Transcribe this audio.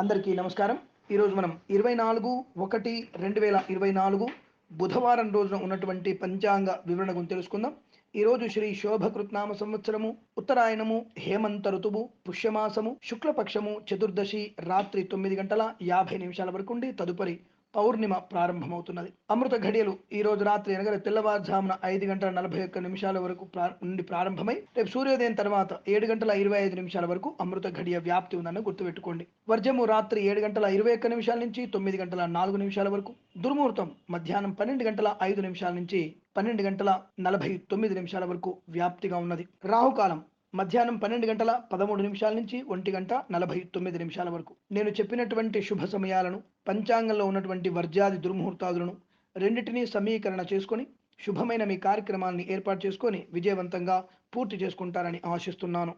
అందరికీ నమస్కారం. ఈరోజు మనం ఇరవై నాలుగు ఒకటి రెండు వేల ఇరవై నాలుగు బుధవారం రోజున ఉన్నటువంటి పంచాంగ వివరణ గురించి తెలుసుకుందాం. ఈరోజు శ్రీ శోభకృత్నామ సంవత్సరము ఉత్తరాయణము హేమంత ఋతువు పుష్యమాసము శుక్లపక్షము చతుర్దశి రాత్రి తొమ్మిది గంటల యాభై నిమిషాల వరకు ఉండి తదుపరి పౌర్ణిమ ప్రారంభమవుతున్నది. అమృత ఘడియలు ఈ రోజు రాత్రి అనగా తెల్లవారుజామున ఐదు గంటల నలభై ఒక్క నిమిషాల వరకు నుండి ప్రారంభమై రేపు సూర్యోదయం తర్వాత ఏడు గంటల ఇరవై ఐదు నిమిషాల వరకు అమృత ఘడియ వ్యాప్తి ఉందని గుర్తుపెట్టుకోండి. వర్జము రాత్రి ఏడు గంటల ఇరవై ఒక్క నిమిషాల నుంచి తొమ్మిది గంటల నాలుగు నిమిషాల వరకు దుర్ముహూర్తం మధ్యాహ్నం పన్నెండు గంటల ఐదు నిమిషాల నుంచి పన్నెండు గంటల నలభై తొమ్మిది నిమిషాల వరకు వ్యాప్తిగా ఉన్నది. రాహుకాలం మధ్యాహ్నం పన్నెండు గంటల పదమూడు నిమిషాల నుంచి ఒంటి గంట నలభై తొమ్మిది నిమిషాల వరకు. నేను చెప్పినటువంటి శుభ సమయాలను పంచాంగంలో ఉన్నటువంటి వర్జాది దుర్ముహూర్తాదులను రెండింటినీ సమీకరణ చేసుకొని శుభమైన మీ కార్యక్రమాన్ని ఏర్పాటు చేసుకొని విజయవంతంగా పూర్తి చేసుకుంటారని ఆశిస్తున్నాను.